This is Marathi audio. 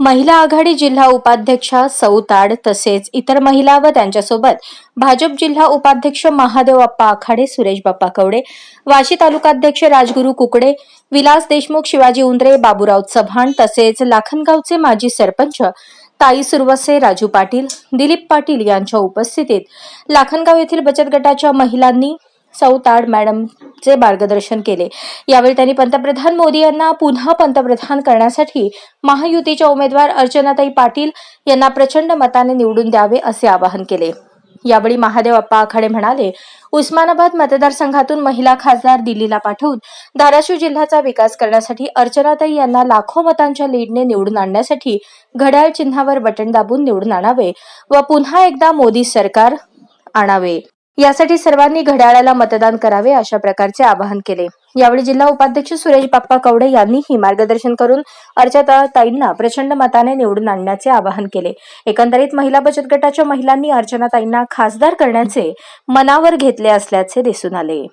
महिला आघाडी जिल्हा उपाध्यक्षा सौताड तसेच इतर महिला व त्यांच्यासोबत भाजप जिल्हा उपाध्यक्ष महादेव अप्पा आखाडे सुरेश बाप्पा कवडे वाशी तालुकाध्यक्ष राजगुरू कुकडे विलास देशमुख शिवाजी उंद्रे बाबूराव चव्हाण तसेच लाखनगावचे माजी सरपंच ताई सुरवसे राजू पाटील दिलीप पाटील यांच्या उपस्थितीत लाखनगाव येथील बचत गटाच्या महिलांनी सौताड मॅडम चे मार्गदर्शन केले. यावेळी त्यांनी पंतप्रधान मोदी यांना पुन्हा पंतप्रधान करण्यासाठी महायुतीच्या उमेदवार अर्चनाताई पाटील यांना प्रचंड मताने निवडून द्यावे असे आवाहन केले. यावेळी महादेव अप्पा आखाडे म्हणाले उस्मानाबाद मतदारसंघातून महिला खासदार दिल्लीला पाठवून धाराशिव जिल्ह्याचा विकास करण्यासाठी अर्चनाताई यांना लाखो मतांच्या लीडने निवडून आणण्यासाठी घड्याळ चिन्हावर बटन दाबून निवडून आणावे व पुन्हा एकदा मोदी सरकार आणावे. यासाठी सर्वांनी घड्याळाला मतदान करावे अशा प्रकारचे आवाहन केले. यावेळी जिल्हा उपाध्यक्ष सुरेश बाप्पा कवडे यांनीही मार्गदर्शन करून अर्चनाताईंना प्रचंड मताने निवडून आणण्याचे आवाहन केले. एकंदरीत महिला बचत गटाच्या महिलांनी अर्चना ताईंना खासदार करण्याचे मनावर घेतले असल्याचे दिसून आले.